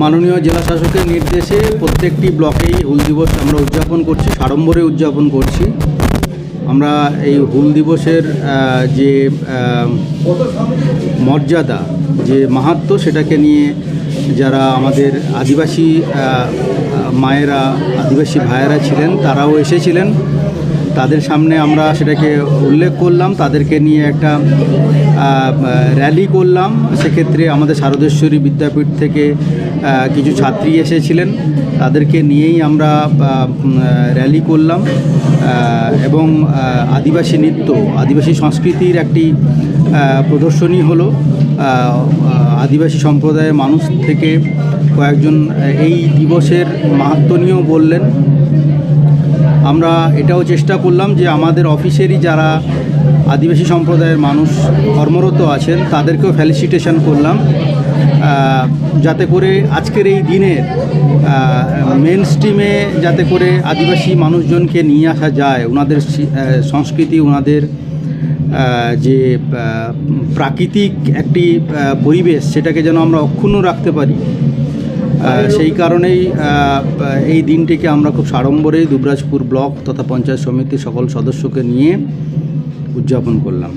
মাননীয় জেলা শাসকের নির্দেশে প্রত্যেকটি ব্লকেই হুল দিবস আমরা উদযাপন করছি, সাড়ম্বরে উদযাপন করছি। আমরা এই হুল দিবসের যে মর্যাদা, যে মাহাত্ম্য সেটাকে নিয়ে যারা আমাদের আদিবাসী মায়েরা, আদিবাসী ভাইয়েরা ছিলেন, তারাও এসেছিলেন। তাদের সামনে আমরা সেটাকে উল্লেখ করলাম, তাদেরকে নিয়ে একটা র্যালি করলাম। সেক্ষেত্রে আমাদের শারদেশ্বরী বিদ্যাপীঠ থেকে কিছু ছাত্রী এসেছিলেন। তাদেরকে নিয়েই আমরা র্যালি করলাম। এবং আদিবাসী নৃত্য, আদিবাসী সংস্কৃতির একটি প্রদর্শনী হলো। আদিবাসী সম্প্রদায়ের মানুষ থেকে কয়েকজন এই দিবসের মাহাত্ম্য নিয়েও বললেন। আমরা এটাও চেষ্টা করলাম যে আমাদের অফিসেরই যারা আদিবাসী সম্প্রদায়ের মানুষ, কর্মরত আছেন, তাদেরকেও ফেলিসিটেশন করলাম। যাতে করে আজকের এই দিনের মেন স্ট্রিমে যাতে করে আদিবাসী মানুষজনকে নিয়ে আসা যায় ওনাদের সংস্কৃতি ওনাদের যে প্রাকৃতিক একটি পরিবেশ, সেটাকে যেন আমরা অক্ষুণ্ণ রাখতে পারি। সেই কারণেই এই দিনটিকে আমরা খুব সাড়ম্বরেই দুবরাজপুর ব্লক তথা পঞ্চায়েত সমিতির সকল সদস্যকে নিয়ে উদযাপন করলাম।